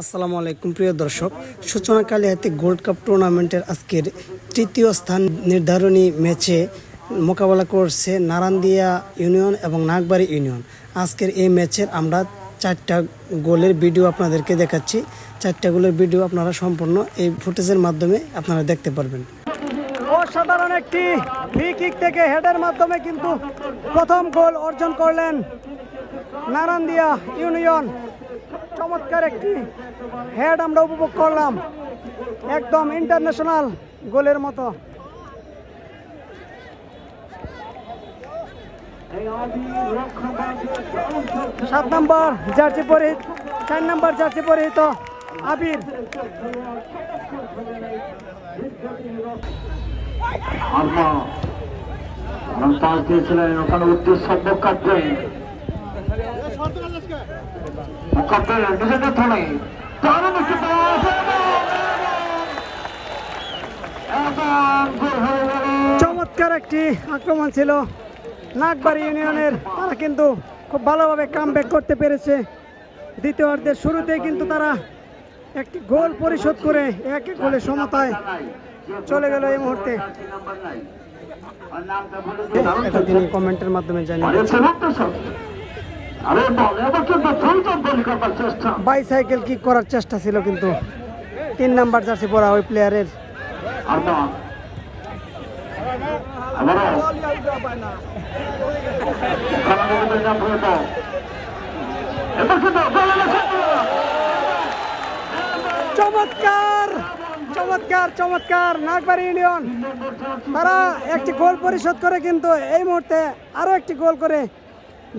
আসসালামু আলাইকুম, প্রিয় দর্শক। সূচনা কালিয়াতে গোল্ড কাপ টুর্নামেন্টের আজকের তৃতীয় স্থান নির্ধারণী ম্যাচে মোকাবেলা করছে নারান্দিয়া ইউনিয়ন এবং নাগবাড়ি ইউনিয়ন। আজকের এই ম্যাচের আমরা চারটা গোলের ভিডিও আপনাদেরকে দেখাচ্ছি। চারটা গোলের ভিডিও আপনারা সম্পূর্ণ এই ফুটেজের মাধ্যমে আপনারা দেখতে পারবেন। অসাধারণ একটি ফ্রি কিক থেকে হেডের মাধ্যমে কিন্তু প্রথম গোল অর্জন করলেন নারান্দিয়া ইউনিয়ন। চমৎকার একটি হেড আমরা উপভোগ করলাম। একদম ইন্টারন্যাশনাল গোলের মতো। সাত নম্বর জার্সি পরিহিত, চার নম্বর জার্সি পরিহিত আবির। আরমা এবং পাশ চমৎকার একটি আক্রমণ ছিল। নাগবাড়ি ইউনিয়নের তারা কিন্তু খুব ভালোভাবে কাম করতে পেরেছে। দ্বিতীয় অর্ধের শুরুতেই কিন্তু তারা একটি গোল পরিশোধ করে এক এক গোলে সমতায় চলে গেল এই মুহূর্তে। তিনি কমেন্টের মাধ্যমে জানিয়ে বাইসাইকেল কিক করার চেষ্টা। ছিল কিন্তু। তিন নাম্বার জার্সি পরা ওই প্লেয়ারের। চমৎকার! চমৎকার চমৎকার নাগবাড়ি ইউনিয়ন। তারা একটি গোল পরিশোধ করে কিন্তু এই মুহূর্তে আরও একটি গোল করে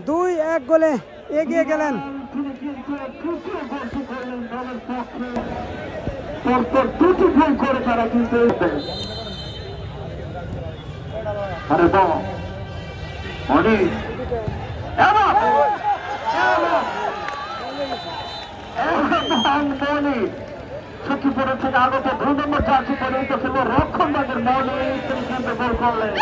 দুই এক গোলে এগিয়ে গেলেন। সখীপুরের আগত দুই নম্বর পরিহিত ছিল রক্ষণ বাগের কিন্তু গোল করলেন